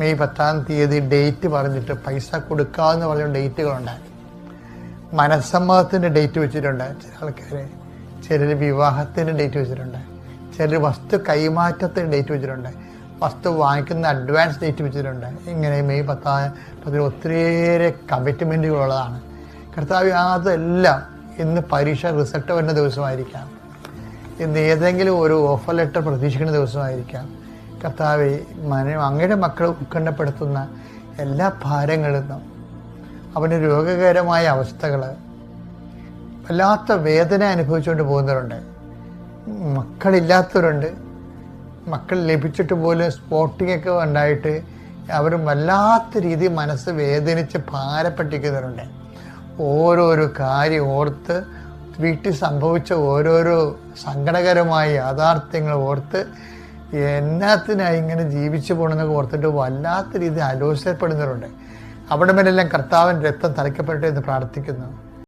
May പത്താം തീയതി date പറഞ്ഞിട്ട് പൈസ കൊടുക്കാമെന്ന് പറഞ്ഞ ഡേറ്റുകളുണ്ടായി മനസ്സമ്മതത്തിന്റെ ഡേറ്റ് വെച്ചിട്ടുണ്ട് ചില ആൾക്കാർ ചിലർ വിവാഹത്തിന്റെ ഡേറ്റ് വെച്ചിട്ടുണ്ട്. ചിലർ വസ്തു കൈമാറ്റത്തിന് ഡേറ്റ് വെച്ചിട്ടുണ്ട്. വസ്തു വാങ്ങിക്കുന്ന അഡ്വാൻസ് ഡേറ്റ് വെച്ചിട്ടുണ്ട്. ഇങ്ങനെ മെയ് പത്താം പതിന് ഒത്തിരിയേറെ കമ്മിറ്റ്മെന്റുകളുള്ളതാണ് കർത്താവ് അതെല്ലാം ഇന്ന് പരീക്ഷ റിസൾട്ട് വരുന്ന ദിവസമായിരിക്കാം. ഇന്ന് ഏതെങ്കിലും ഒരു ഓഫർ ലെറ്റർ പ്രതീക്ഷിക്കുന്ന ദിവസമായിരിക്കാം. കർത്താവ് മന അങ്ങയുടെ മക്കൾ ഉത്കണ്ഠപ്പെടുത്തുന്ന എല്ലാ ഭാരങ്ങളിൽ നിന്നും അവന് രോഗകരമായ അവസ്ഥകൾ വല്ലാത്ത വേദന അനുഭവിച്ചുകൊണ്ട് പോകുന്നവരുണ്ട്. മക്കളില്ലാത്തവരുണ്ട്. മക്കൾ ലഭിച്ചിട്ട് പോലും സ്പോട്ടിംഗ് ഒക്കെ ഉണ്ടായിട്ട് അവർ വല്ലാത്ത രീതി മനസ്സ് വേദനിച്ച് ഭാരപ്പെട്ടിരിക്കുന്നവരുണ്ട്. ഓരോരോ കാര്യം ഓർത്ത് വീട്ടിൽ സംഭവിച്ച ഓരോരോ സങ്കടകരമായ യാഥാർത്ഥ്യങ്ങൾ ഓർത്ത് എന്നാത്തിനായി ഇങ്ങനെ ജീവിച്ചു പോകണമെന്നൊക്കെ ഓർത്തിട്ട് വല്ലാത്ത രീതിയിൽ ആലോചിക്കപ്പെടുന്നവരുണ്ട്. അവിടെ മേലെല്ലാം കർത്താവിന്റെ രക്തം തളിക്കപ്പെടട്ടെ എന്ന് പ്രാർത്ഥിക്കുന്നു.